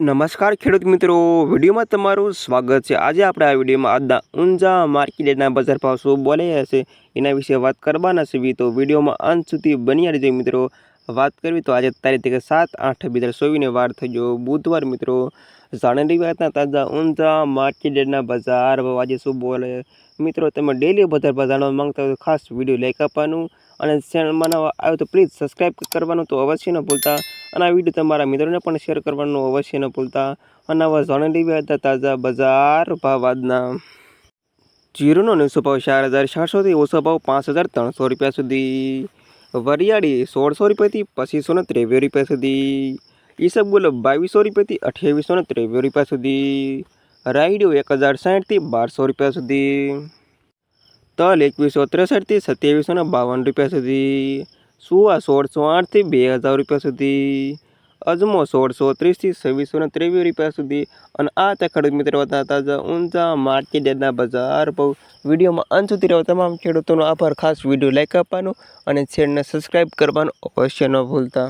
નમસ્કાર ખેડૂત મિત્રો, વિડીયોમાં તમારું સ્વાગત છે. આજે આપણે આ વિડીયોમાં આજના ઊંઝા માર્કેટના બજાર ભાવ શું બોલાયા હશે એના વિશે વાત કરવાના છે. તો વિડીયોમાં અંત સુધી બન્યા રહેજો મિત્રો. વાત કરવી તો આજે તારીખ સાત આઠ બે હજાર ચોવીસને વાર થઈ ગયો બુધવાર મિત્રો. જાણેલી વાતના તાજા ઊંઝા માર્કેટના બજાર ભાવ આજે શું બોલે? મિત્રો, તમે ડેલી બજાર ભાવ જાણવા માંગતા હોય તો ખાસ વીડિયો લાઈક આપવાનું. અને ચેનલમાં નવા આવ્યો તો પ્લીઝ સબસ્ક્રાઈબ કરવાનું તો અવશ્ય ન ભૂલતા. અને આ વીડિયો તમારા મિત્રોને પણ શેર કરવાનું અવશ્ય ન ભૂલતા. અને આવા જાણી હતા તાજા બજાર ભાવ જીરોનો નીચો ભાવ ચાર હજાર ચારસોથી ઓછો ભાવ પાંચ હજાર ત્રણસો રૂપિયા સુધી. વરિયાળી સોળસો રૂપિયાથી પચીસો ને ત્રેવીસ રૂપિયા સુધી. ઈસબગુલ બાવીસો રૂપિયાથી અઠ્યાવીસો ને ત્રેવીસ રૂપિયા સુધી. રાયડો એક હજાર સાઠથી બારસો રૂપિયા સુધી. તલ એકવીસો ત્રેસઠથી સત્યાવીસો ને બાવન રૂપિયા સુધી. સુવા સોળસો આઠથી બે હજાર રૂપિયા સુધી. અજમો સોળસો ત્રીસથી છવ્વીસો ને ત્રેવીસ રૂપિયા સુધી. અને આ તે ખેડૂત મિત્રો હતા તાજા ઊંચા માર્કેટ યાર્ડના બજાર ભાવ વિડીયોમાં અંત સુધી રહેવા તમામ ખેડૂતોનો આભાર. ખાસ વીડિયો લાઈક આપવાનો અને ચેનલને સબસ્ક્રાઈબ કરવાનું અવશ્ય ન ભૂલતા.